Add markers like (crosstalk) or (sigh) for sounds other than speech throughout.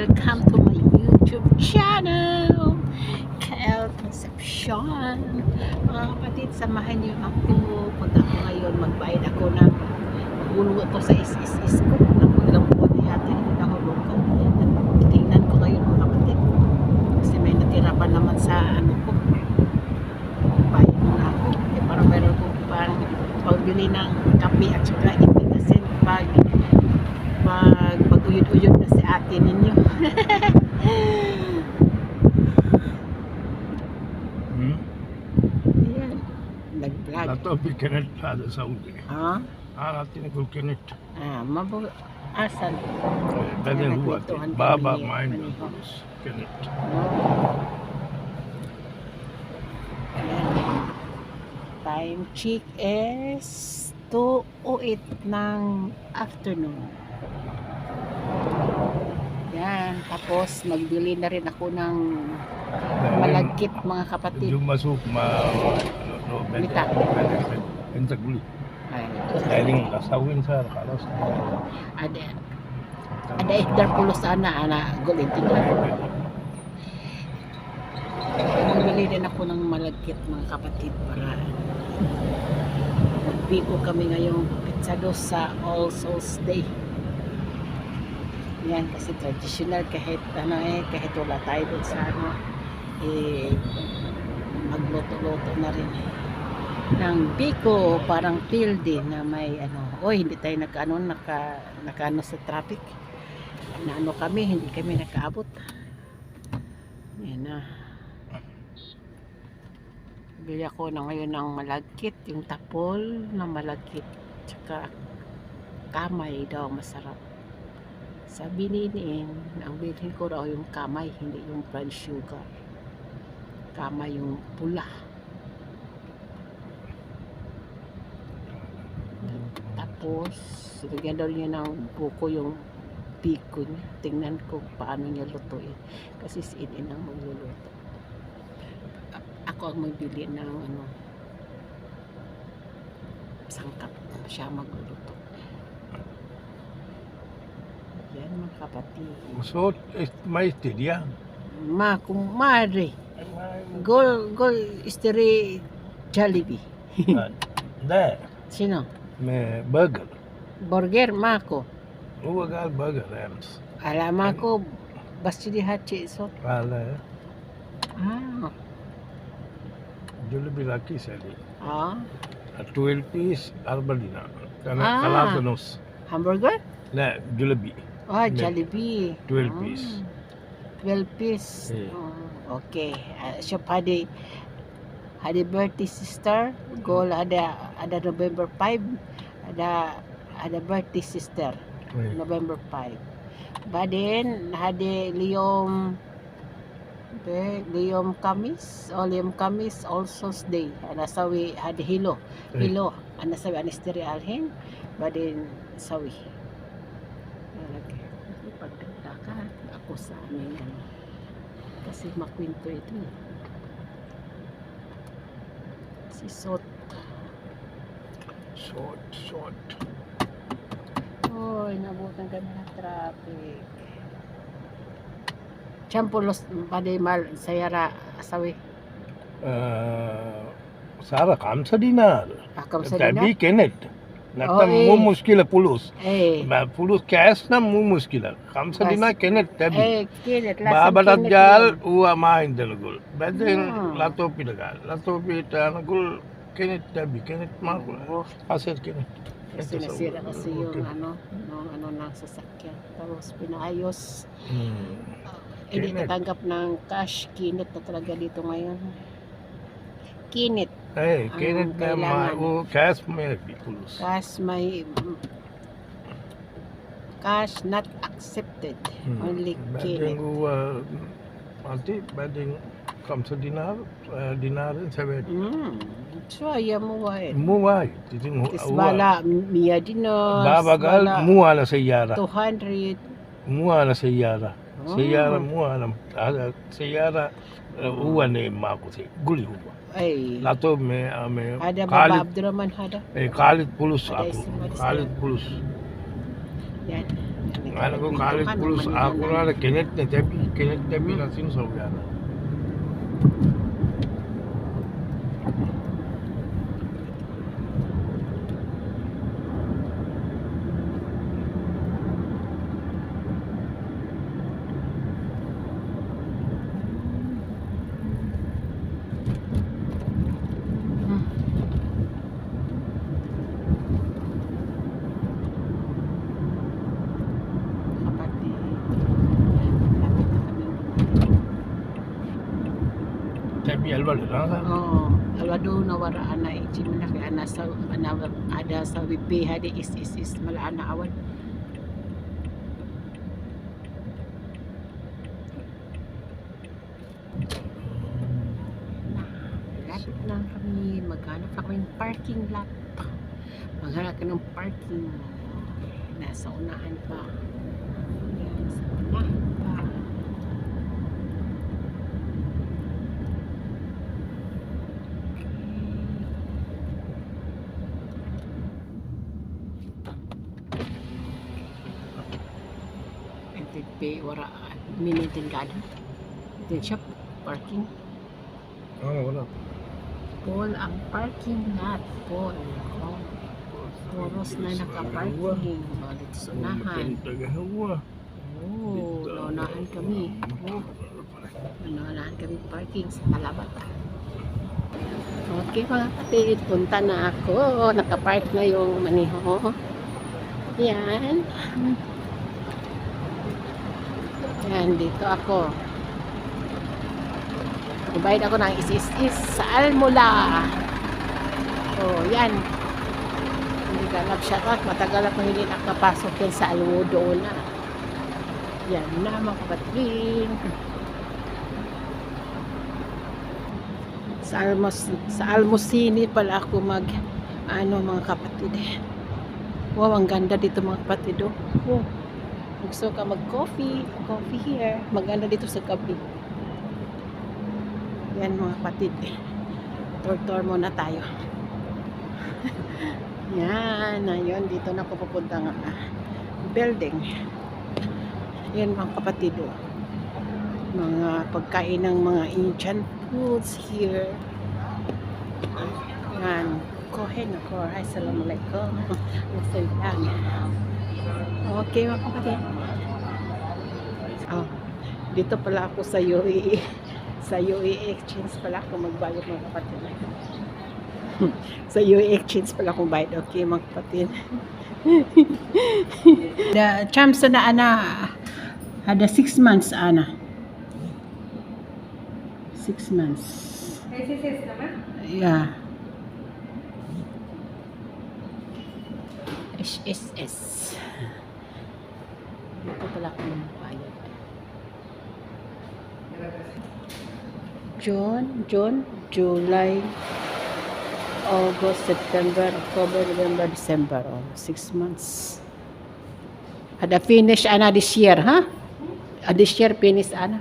Welcome to my YouTube channel! KL Concepcion. Mga kapatid, samahan niyo ako. Punta ko ngayon, magbayad ako ng magulo ko sa is-is-is ko. Naku, ilang buwan na yata yung nahulog ko. Tingnan ko ngayon mga kapatid. Kasi may natira pa naman sa ano ko. Bayad na ako. Eh, parang meron ko parang pagbili ng kape at saka ipi kasi pag pag pag-uyod-uyod na si ate ninyo. Hmm? Ayan. Nag-vlog. Lato bikinet ada Saudi. Ha? Arati na kulkinet. Ah, mabu... Asan? Dali Kaya huwa. nagkwentuhan Baba ano, kulus. Kinet. Ayan. Time check is 2.08 ng afternoon. Tapos, magbili na rin ako ng malagkit mga kapatid. Yung masuk ma buli. Ay, Daling kasawin sa kalas. ada ada ihdar pulo sana ana gulin tingnan. Bumili din ako ng malagkit mga kapatid para magbigo kami ngayong pizzados sa All Souls Day. Yan kasi traditional kahit ano eh, kahit wala tayo dun sa ano, eh, magluto-luto na rin. Eh. ng biko parang field na may ano oy hindi tayo nakaano naka nakaano sa traffic. Na ano kami hindi kami nakaabot. Yan na. Bili ako na ngayon ng malagkit yung tapol na malagkit tsaka kamay daw masarap sabi ni ang bilhin ko raw yung kamay hindi yung brown sugar kamay yung pula Tapos, lagyan daw niya ng buko yung biko niya. Tingnan ko paano niya lutuin. Kasi si Inin ang magluluto. Ako ang magbili ng ano, sangkap. Siya magluluto. Yan mga kapatid. So may tidya. Ma, kumare. Gol, gol, isteri Jollibee. Da. Sino? Me burger. Burger, mako. Uwagal burger rams. Alam ako, basta di hachi so. Ala Ah, Jollibee laki sali. ah. A 12 piece arbalina. Kana Ah. kalatanos. Hamburger? La Jollibee. Ah, Ne. Jollibee. 12 Ah, piece. 12 piece. Eh. Ah, okay. Uh, so, hadi, hadi birthday sister. Goal ada ada November 5. Ada ada birthday sister. Eh, November 5. Badin, hadi Liom Be, Liom Kamis, o Liom Kamis, All Souls Day. Ana sawi, hadi Hilo. Eh. Hilo, ana sawi anisteri alhin. Badin sawi. Ako sa amin. ano. Kasi makwento ito. eh. Si Sot. Short, short. Uy, nabutan kami ng traffic. Champulos, paday mal, sayara, asawi. Uh, Sara kamsa dinar. Akam sa dina. Tabi kenet. Natam Oh, eh. Eh. Kamsa Kas- dinar kenet tabi. eh, kilit, lasang Babadat kilit jal yun. uwa main dalagul. Badin Hmm. lato pidagal. Lato pitanagul kenet tabi kenet makul. Oh, Aser kenet. kasi yung ano, yung ano ng sasakyan. Tapos pinaayos. Hmm. Hindi Kinit. tatanggap ng cash. Kinit na talaga dito ngayon. Kinit. Eh, Ang kenet na ma kailangan. u cash may bi pulus. Cash may cash not accepted. Hmm. Only Badin kinit. uwa Ati badin kamsa dinar uh, dinarin sabet. Mm. So, ayaw mo wa eh. Muway. Titing Isbala, Mia Dinos. Babagal Isbala, muwa na sayara. 200. Muwa na sayara. Oh. Sayara muwa na ada sayara uh, uwa ne mako guli huwa. Lato ame ame ada Baba Khalid, Abdurrahman ada eh Khalid Pulus aku Khalid Pulus ya අනක කාලෙත් පුළුස් ආකුරාල කෙනෙක් නැති කෙනෙක් නැති ලසින් සෞඛ්‍යන Alba le na. Oo. Alwado na wara ana ichi man kay ana sa ada sa wipi hadi is is is mala ana awan. Lang kami. Maghanap ako ng parking lot. Maghanap ka ng parking. Nasa unahan pa. Yan, sa unahan pa. Ito pay wara minitin gada. Ito shop parking. Oo, wala. Paul ang parking lot. Paul. Oh, Oros na naka-parking. Oh, dito sa unahan. Oh, naunahan kami. Oh, naunahan kami parking sa Malabat. Okay mga kapatid, punta na ako. Nakapark na yung maniho. Yan. Yan, dito ako. Ibayad ako ng is-is-is sa Almula. Oh, yan. Hindi ka nag-shoutout. Matagal ako hindi nakapasok yan sa Alwodo na. Yan na mga kapatid. Sa Almos sa Almosini pala ako mag ano mga kapatid. Wow, ang ganda dito mga kapatid. Oh. Oh. Gusto ka mag-coffee, coffee here. Maganda dito sa gabi. Yan mga kapatid. Tour-tour muna tayo. (laughs) Yan, ayun, dito na ako pupunta ah, building. Yan mga kapatid. Oh. Mga pagkain ng mga ancient foods here. Yan. Kohen ako. Assalamualaikum. Nasa (laughs) lang. Okay mga kapatid. Oh, dito pala ako sa UAE. (laughs) Sa UAE Exchange pala ako magbayad mga kapatid. (laughs) sa UAE Exchange pala akong bayad. Okay mga kapatid. (laughs) The champs na ana ada six months ana. Six months. SSS naman? Yeah. SSS. Dito pala ako magbayad. June, June, July, August, September, October, November, December. Oh, six months. Ada finish ana this year, ha? Huh? this year finish ana.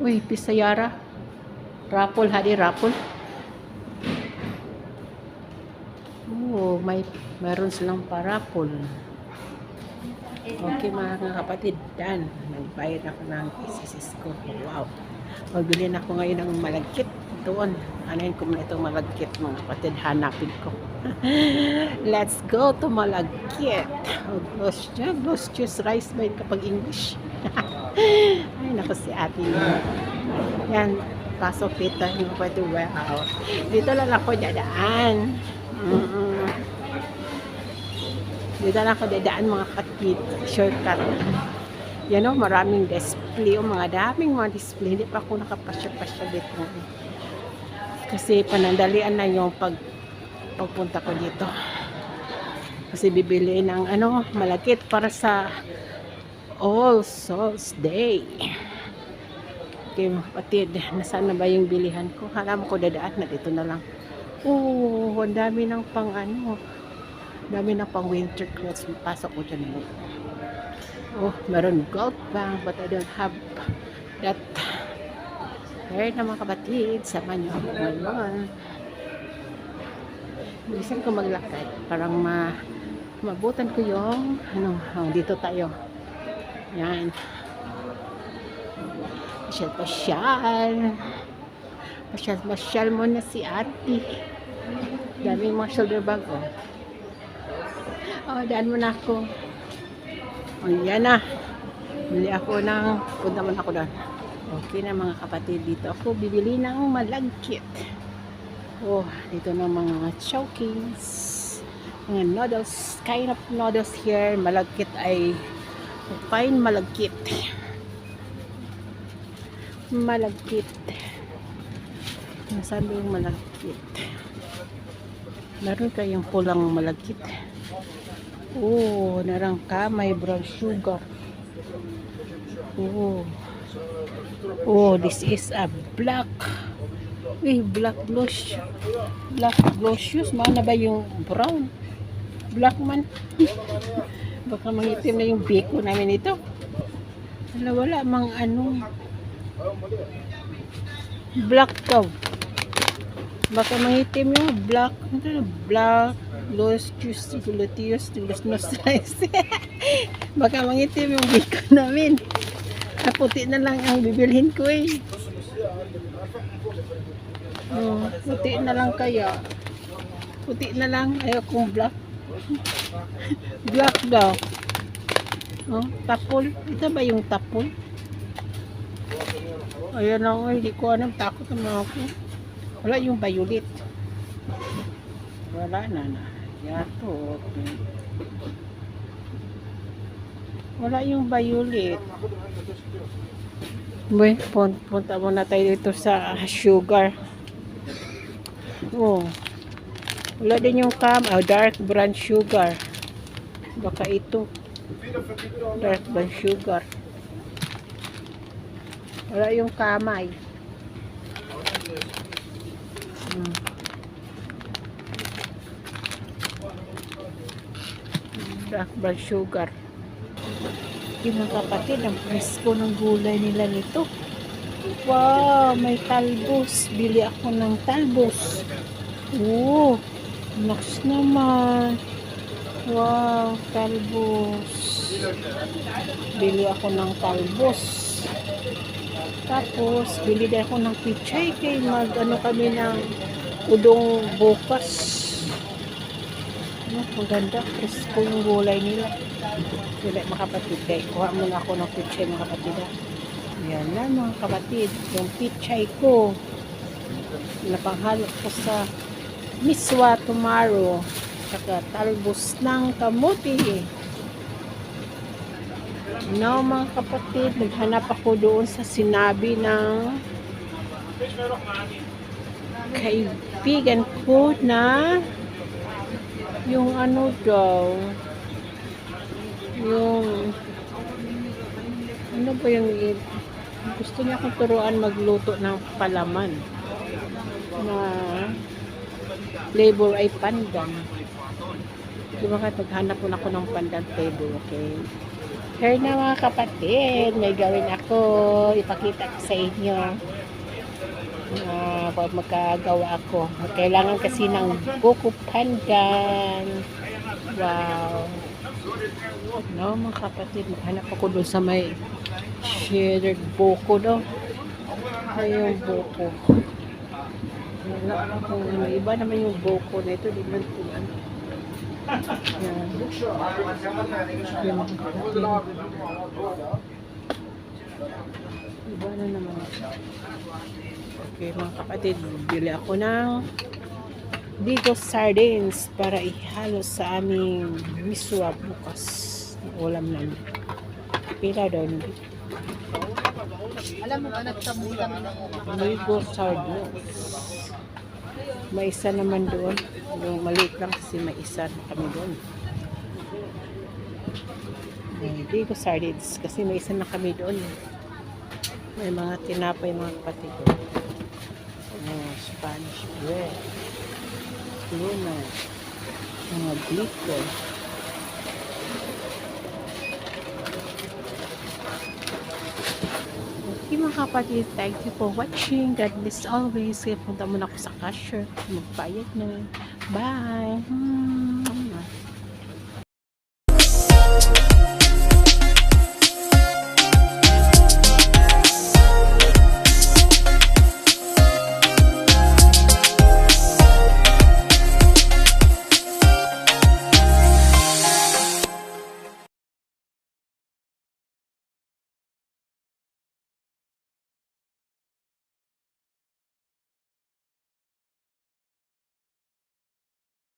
Uy, Pisayara. Rapol, hadi rapol. Oo, may meron silang parapol. Okay mga kapatid, dan. Nagbayad ako ng isisis ko. Wow. Magbili ako ngayon ng malagkit. Doon. Anahin ko muna itong malagkit mga kapatid. Hanapin ko. (laughs) Let's go to malagkit. Oh, Ghost juice rice ba kapag English? (laughs) Ay, naku si ate. Yan, pasok dito. Yung pwede, wow. Dito lang ako dadaan. Mm-mm. Dito lang ako dadaan mga kapit. Shortcut. Yan o, maraming display. O, mga daming mga display. Hindi pa ako nakapasya-pasya dito. Kasi panandalian na yung pag pagpunta ko dito. Kasi bibili ng ano, malakit para sa All Souls Day. Okay, mga nasaan na ba yung bilihan ko? Alam ko dadaan na dito na lang. Oh, ang dami ng pang ano. Dami ng pang winter clothes. Pasok ko dyan. Oh, meron gold bang but I don't have that Kaya na mga kapatid, sama niyo ako ngayon. Bilisan ko maglakad. Parang ma mabutan ko yung ano, oh, dito tayo. Yan. Pasyal pasyal. Pasyal pasyal muna si ate. Daming mga shoulder bag oh. Oh, daan mo na ako. Oh, yan na. Bili ako ng, punta muna ako doon. Okay na mga kapatid, dito ako bibili ng malagkit. Oh, dito na mga chowkings. Mga noodles, kind of noodles here. Malagkit ay fine malagkit. Malagkit. Nasaan ba yung malagkit? Meron kayong pulang malagkit. Oh, narangka, may brown sugar. Oh. Oh, this is a black. Eh, black blush. Black blush shoes. Mana ba yung brown? Black man. (laughs) Baka mangitim na yung biko namin ito. Wala, wala. Mang ano. Black daw. Baka mangitim yung black. Ano? Black. Los juice. Gulatius. Los nostrais. (laughs) Baka mangitim yung biko (laughs) namin. Kaputi na lang ang bibilhin ko eh. Oh, puti na lang kaya. Puti na lang. Ayaw kong black. Black daw. Oh, tapol. Ito ba yung tapol? Ayan ako. Hindi ko alam. Takot naman ako. Wala yung violet. Wala na na. Yato. Wala yung violet. Boy, pun punta muna tayo dito sa sugar. Oh. Wala din yung cam, oh, dark brown sugar. Baka ito. Dark brown sugar. Wala yung kamay. Hmm. Dark brown sugar. Yung mga kapatid, ang presko ng gulay nila nito. Wow, may talbos. Bili ako ng talbos. Oh, naks naman. Wow, talbos. Bili ako ng talbos. Tapos, bili din ako ng pichay kay mag ano kami ng udong bukas. Ano, maganda. Presko yung gulay nila. Sila mga kapatid. Kaya kuha muna ako ng pichay mga kapatid. Yan na mga kapatid. Yung pichay ko. Napanghalo ko sa miswa tomorrow. Saka talbos ng kamuti. No mga kapatid. Naghanap ako doon sa sinabi ng kaibigan ko na yung ano daw yung ano ba yung gusto niya akong turuan magluto ng palaman na flavor ay pandan. Di ba ka naghanap po na ako ng pandan flavor okay? Here na mga kapatid may gawin ako. Ipakita ko sa inyo. Uh, pag magkagawa ako. Kailangan kasi ng buko pandan. Wow. No, mga kapatid, hanap ako doon sa may shaded buko daw. Ay, yung buko. Wala akong ano, iba naman yung buko na ito, di man ito. Yan. Iba na naman. Okay, mga kapatid, bili ako ng Bigo sardines para ihalo sa aming miswa bukas. Ulam namin. Pila doon. Alam mo ba, nagtamula mo na Bigo sardines. May isa naman doon. Yung maliit lang kasi may isa kami doon. Bigo sardines kasi may isa na kami doon. May mga tinapay mga kapatid doon. Oh, Spanish bread. Luna. Mga glitter. Okay mga kapatid, thank you for watching. God bless always. Kaya punta muna ako sa cashier. Magbayad na. Bye. Hmm.